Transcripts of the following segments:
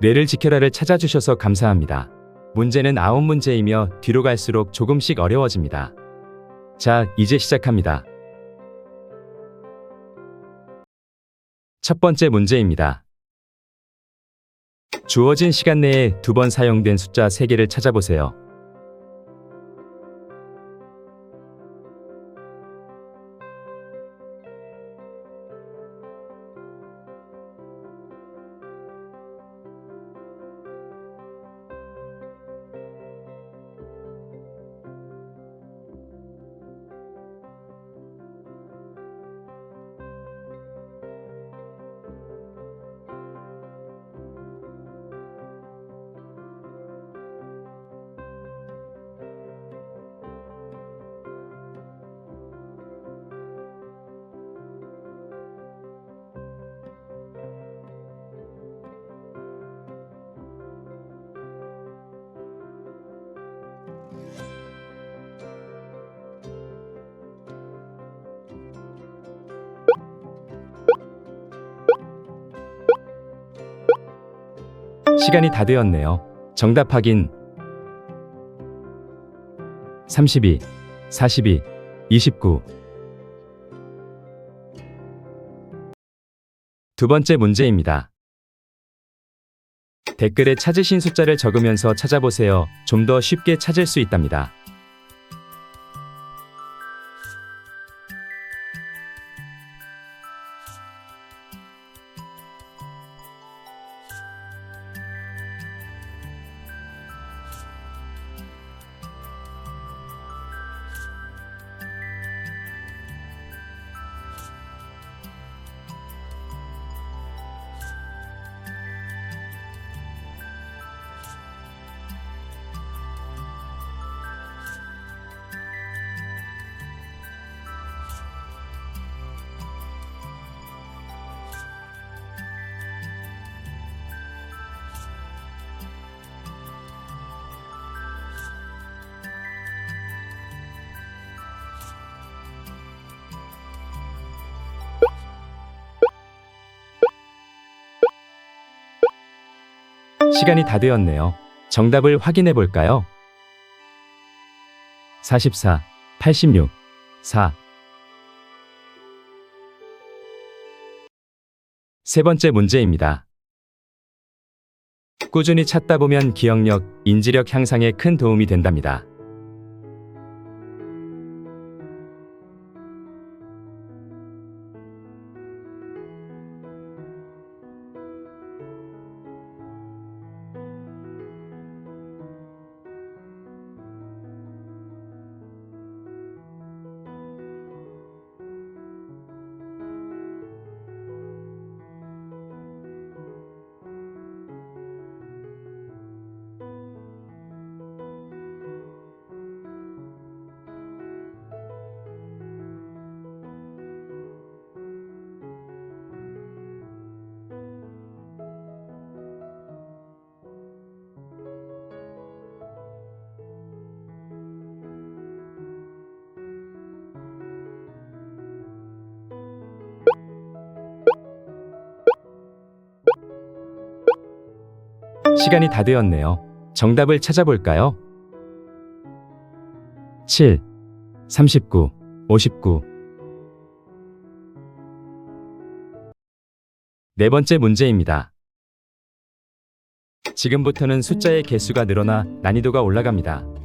뇌를 지켜라를 찾아주셔서 감사합니다. 문제는 아홉 문제이며 뒤로 갈수록 조금씩 어려워집니다. 자, 이제 시작합니다. 첫 번째 문제입니다. 주어진 시간 내에 두 번 사용된 숫자 3개를 찾아보세요. 시간이 다 되었네요. 정답 확인. 32, 42, 29. 두 번째 문제입니다. 댓글에 찾으신 숫자를 적으면서 찾아보세요. 좀 더 쉽게 찾을 수 있답니다. 시간이 다 되었네요. 정답을 확인해 볼까요? 44, 86, 4. 세 번째 문제입니다. 꾸준히 찾다 보면 기억력, 인지력 향상에 큰 도움이 된답니다. 시간이 다 되었네요. 정답을 찾아볼까요? 7, 39, 59. 네 번째 문제입니다. 지금부터는 숫자의 개수가 늘어나 난이도가 올라갑니다.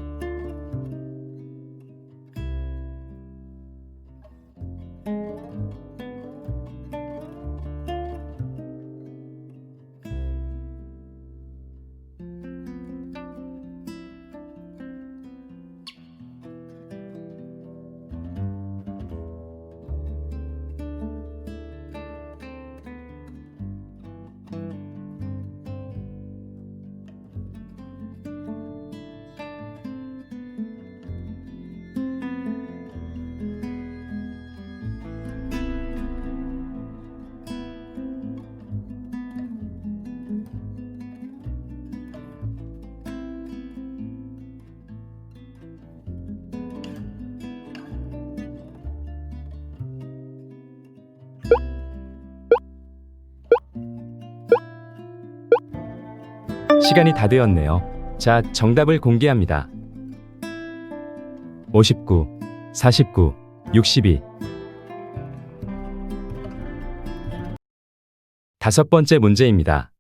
시간이 다 되었네요. 자, 정답을 공개합니다. 59, 49, 62. 다섯 번째 문제입니다.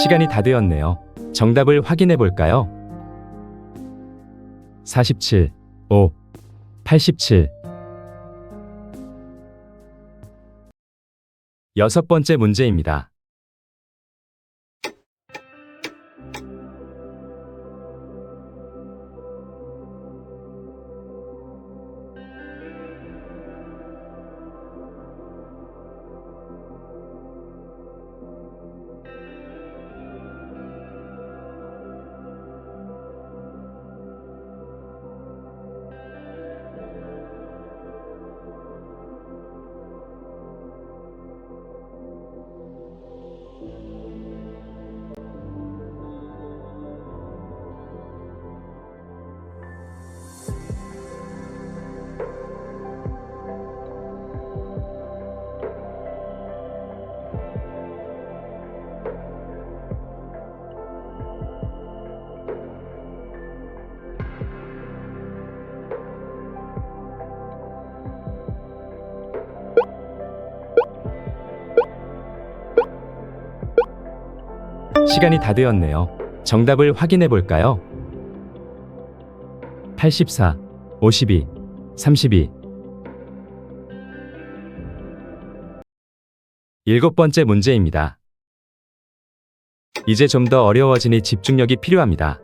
시간이 다 되었네요. 정답을 확인해 볼까요? 47, 5, 87. 여섯 번째 문제입니다. 시간이 다 되었네요. 정답을 확인해 볼까요? 84, 52, 32. 일곱 번째 문제입니다. 이제 좀 더 어려워지니 집중력이 필요합니다.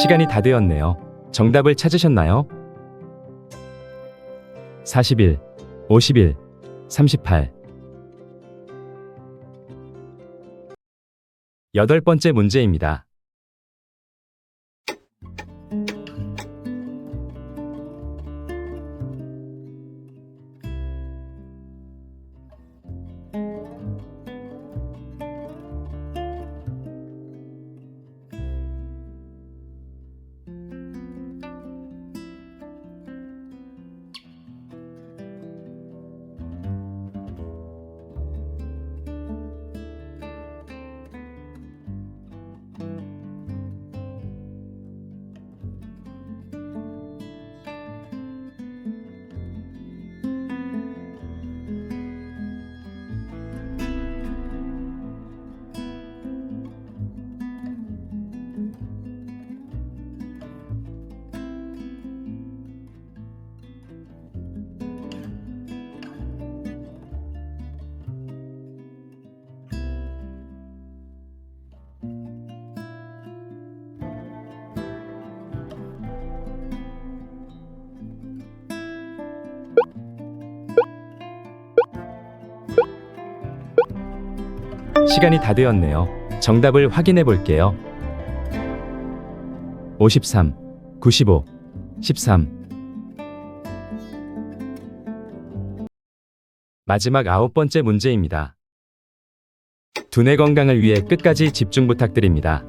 시간이 다 되었네요. 정답을 찾으셨나요? 41, 51, 38. 여덟 번째 문제입니다. 시간이 다 되었네요. 정답을 확인해 볼게요. 53, 95, 13. 마지막 아홉 번째 문제입니다. 두뇌 건강을 위해 끝까지 집중 부탁드립니다.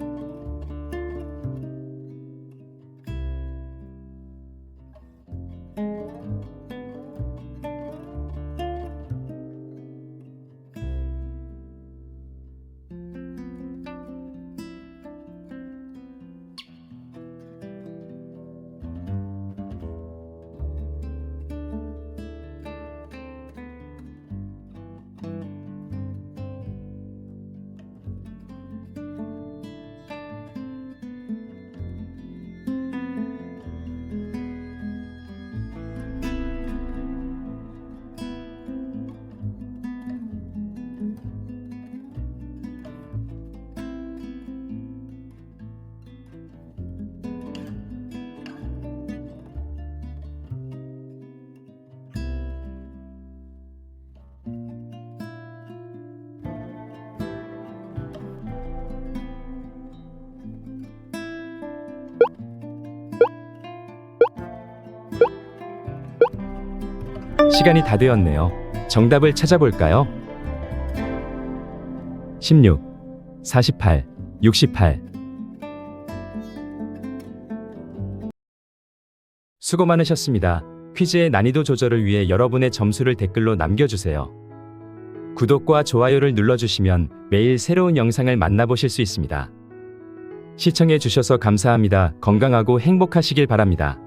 시간이 다 되었네요. 정답을 찾아볼까요? 16, 48, 68. 수고 많으셨습니다. 퀴즈의 난이도 조절을 위해 여러분의 점수를 댓글로 남겨주세요. 구독과 좋아요를 눌러주시면 매일 새로운 영상을 만나보실 수 있습니다. 시청해주셔서 감사합니다. 건강하고 행복하시길 바랍니다.